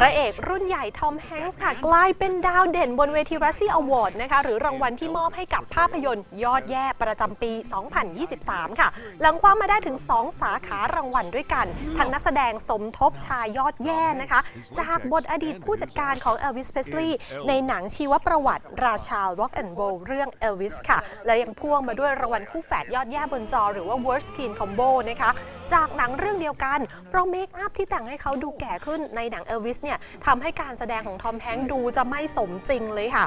พระเอกรุ่นใหญ่ทอมแฮงส์ค่ะกลายเป็นดาวเด่นบนเวทีรัสซี่อวอร์ดนะคะหรือรางวัลที่มอบให้กับภาพยนตร์ยอดแย่ประจำปี 2023 ค่ะ หลังคว้ามาได้ถึง 2 สาขารางวัลด้วยกัน ทั้งนักแสดงสมทบชายยอดแย่นะคะ จากบทอดีตผู้จัดการของเอลวิสเพสลีย์ในหนังชีวประวัติราชา Rock and Roll เรื่องเอลวิสค่ะ และยังพ่วงมาด้วยรางวัลคู่แฝดยอดแย่บนจอ หรือว่า Worst Screen Combo นะคะ จากหนังเรื่องเดียวกัน เพราะเมคอัพที่แต่งให้เขาดูแก่ขึ้นในหนังเอลวิสเนี่ยทำให้การแสดงของทอมแฮงค์ดูจะไม่สมจริงเลยค่ะ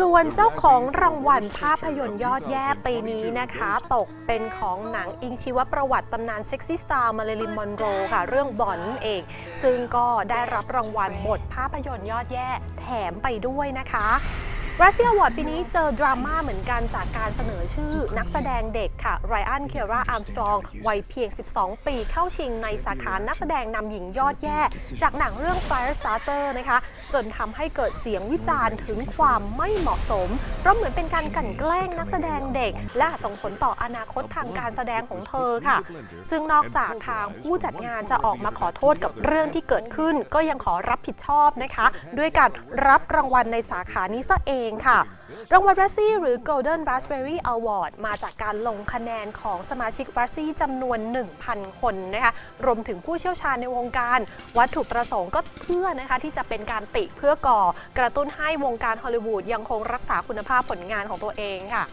ส่วนเจ้าของรางวัลภาพยนตร์ยอดแย่ปีนี้นะคะ ตกเป็นของหนังอิงชีวประวัติตำนานเซ็กซี่สตาร์มาริลินมอนโรค่ะ เรื่องบอนนั่นเอง ซึ่งก็ได้รับรางวัลบทภาพยนตร์ยอดแย่แถมไปด้วยนะคะ รัสเซียอวอร์ดปีนี้เจอดราม่าเหมือนกันจากการเสนอชื่อนักแสดงเด็กค่ะไรอัน เคียร่า อาร์มสตรอง วัยเพียง 12 ปีเข้าชิงในสาขานักแสดงนำหญิงยอดแย่ จากหนังเรื่อง Firestarter นะคะ จนทำให้เกิดเสียงวิจารณ์ถึงความไม่เหมาะสม เพราะเหมือนเป็นการกลั่นแกล้งนักแสดงเด็ก และส่งผลต่ออนาคตทางการแสดงของเธอค่ะ ซึ่งนอกจากทางผู้จัดงานจะออกมาขอโทษกับเรื่องที่เกิดขึ้น ก็ยังขอรับผิดชอบนะคะ ด้วยการรับรางวัลในสาขานี้ซะเองค่ะ รางวัลรัสซี่หรือ Golden Raspberry Award มาจากการลงคะแนนของสมาชิกรัสซี่จำนวน 1,000 คนนะคะรวมถึงผู้เชี่ยวชาญในวงการ วัตถุประสงค์ก็เพื่อนะคะที่จะเป็นการติเพื่อก่อกระตุ้นให้วงการฮอลลีวูดยังคงรักษาคุณภาพผลงานของตัวเองค่ะ